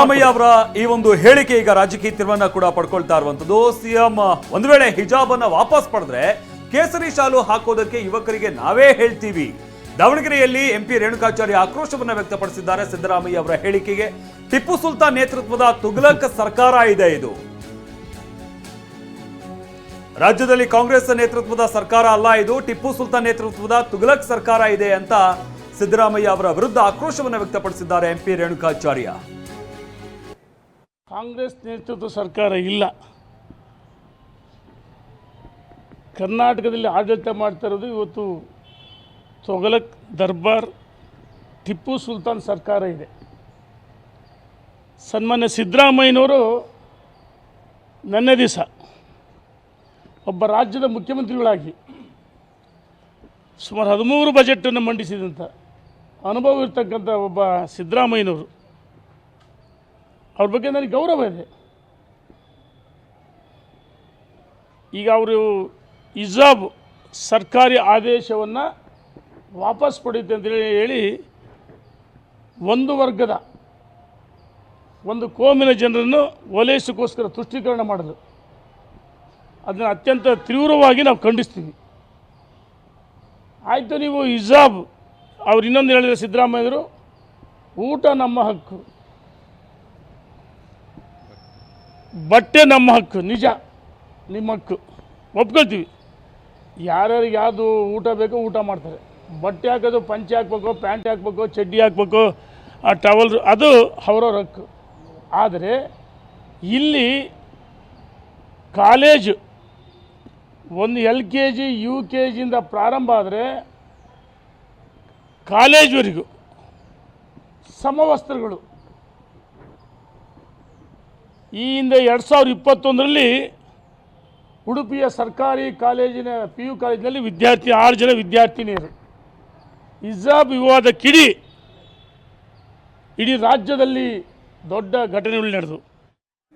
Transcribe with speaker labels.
Speaker 1: ಸಿದ್ದರಾಮಯ್ಯ ಅವರ ಈ ಒಂದು ಹೇಳಿಕೆ ಈಗ ರಾಜಕೀಯ ತಿರುವನ್ನ ಕೂಡ ಪಡ್ಕೊಳ್ತಾ ಇರುವಂತದ್ದು. ಸಿಎಂ ಒಂದು ವೇಳೆ ಹಿಜಾಬ್ ಅನ್ನ ವಾಪಸ್ ಪಡೆದ್ರೆ ಕೇಸರಿ ಶಾಲು ಹಾಕೋದಕ್ಕೆ ಯುವಕರಿಗೆ ನಾವೇ ಹೇಳ್ತೀವಿ. ದಾವಣಗೆರೆಯಲ್ಲಿ ಎಂಪಿ ರೇಣುಕಾಚಾರ್ಯ ಆಕ್ರೋಶವನ್ನ ವ್ಯಕ್ತಪಡಿಸಿದ್ದಾರೆ ಸಿದ್ದರಾಮಯ್ಯ ಅವರ ಹೇಳಿಕೆಗೆ. ಟಿಪ್ಪು ಸುಲ್ತಾನ್ ನೇತೃತ್ವದ ತುಘಲಕ್ ಸರ್ಕಾರ ಇದೆ ಇದು. ರಾಜ್ಯದಲ್ಲಿ ಕಾಂಗ್ರೆಸ್ ನೇತೃತ್ವದ ಸರ್ಕಾರ ಅಲ್ಲ ಇದು, ಟಿಪ್ಪು ಸುಲ್ತಾನ್ ನೇತೃತ್ವದ ತುಗಲಕ್ ಸರ್ಕಾರ ಇದೆ ಅಂತ ಸಿದ್ದರಾಮಯ್ಯ ಅವರ ವಿರುದ್ಧ ಆಕ್ರೋಶವನ್ನು ವ್ಯಕ್ತಪಡಿಸಿದ್ದಾರೆ ಎಂಪಿ ರೇಣುಕಾಚಾರ್ಯ.
Speaker 2: ಕಾಂಗ್ರೆಸ್ ನೇತೃತ್ವ ಸರ್ಕಾರ ಇಲ್ಲ. ಕರ್ನಾಟಕದಲ್ಲಿ ಆಡಳಿತ ಮಾಡ್ತಾ ಇರೋದು ಇವತ್ತು ತೊಗಲಕ್ ದರ್ಬಾರ್, ಟಿಪ್ಪು ಸುಲ್ತಾನ್ ಸರ್ಕಾರ ಇದೆ. ಸನ್ಮಾನ್ಯ ಸಿದ್ದರಾಮಯ್ಯನವರು ನನ್ನ ದಿವಸ ಒಬ್ಬ ರಾಜ್ಯದ ಮುಖ್ಯಮಂತ್ರಿಗಳಾಗಿ ಸುಮಾರು ಹದಿಮೂರು ಬಜೆಟನ್ನು ಮಂಡಿಸಿದಂಥ ಅನುಭವ ಇರ್ತಕ್ಕಂಥ ಒಬ್ಬ ಸಿದ್ದರಾಮಯ್ಯನವರು. ಅವ್ರ ಬಗ್ಗೆ ನನಗೆ ಗೌರವ ಇದೆ. ಈಗ ಅವರು ಇಜಾಬ್ ಸರ್ಕಾರಿ ಆದೇಶವನ್ನು ವಾಪಸ್ ಪಡೆಯುತ್ತೆ ಅಂತೇಳಿ ಹೇಳಿ ಒಂದು ವರ್ಗದ ಒಂದು ಕೋಮಿನ ಜನರನ್ನು ಓಲೈಸೋಕ್ಕೋಸ್ಕರ ತುಷ್ಟೀಕರಣ ಮಾಡಲು ಅದನ್ನು ಅತ್ಯಂತ ತೀವ್ರವಾಗಿ ನಾವು ಖಂಡಿಸ್ತೀವಿ. ಆಯಿತು ನೀವು ಇಜಾಬ್ ಅವ್ರು ಇನ್ನೊಂದು ಹೇಳಿದ ಸಿದ್ದರಾಮಯ್ಯರು, ಊಟ ನಮ್ಮ ಹಕ್ಕು. ಬಟ್ಟೆ ನಮ್ಮ ಹಕ್ಕು, ನಿಜ. ನಿಮ್ಮ ಹಕ್ಕು. ಒಪ್ಕೊಳ್ತೀವಿ. ಯಾರ್ಯಾರಿಗೆ ಯಾವುದು ಊಟ ಬೇಕೋ ಊಟ ಮಾಡ್ತಾರೆ. ಬಟ್ಟೆ ಹಾಕೋದು, ಪಂಚೆ ಹಾಕ್ಬೇಕು, ಪ್ಯಾಂಟ್ ಹಾಕ್ಬೇಕು, ಚಡ್ಡಿ ಹಾಕ್ಬೇಕು, ಆ ಟವಲ್ ಅದು ಅವರವ್ರ ಹಕ್ಕು. ಆದರೆ ಇಲ್ಲಿ ಕಾಲೇಜು, ಒಂದು L K G, U K ಜಿಯಿಂದ ಪ್ರಾರಂಭ ಆದರೆ ಕಾಲೇಜ್ವರೆಗೂ ಸಮವಸ್ತ್ರಗಳು ಈ ಹಿಂದೆ ಎರಡು ಸಾವಿರದ ಇಪ್ಪತ್ತೊಂದರಲ್ಲಿ ಉಡುಪಿಯ ಸರ್ಕಾರಿ ಕಾಲೇಜಿನ ಪಿ ಯು ಕಾಲೇಜಿನಲ್ಲಿ ವಿದ್ಯಾರ್ಥಿ, ಆರು ಜನ ವಿದ್ಯಾರ್ಥಿನಿಯರು. ಇಜಾಬ್ ವಿವಾದ ಕಿಡಿ ಇಡೀ ರಾಜ್ಯದಲ್ಲಿ ದೊಡ್ಡ ಘಟನೆಗಳು ನಡೆದು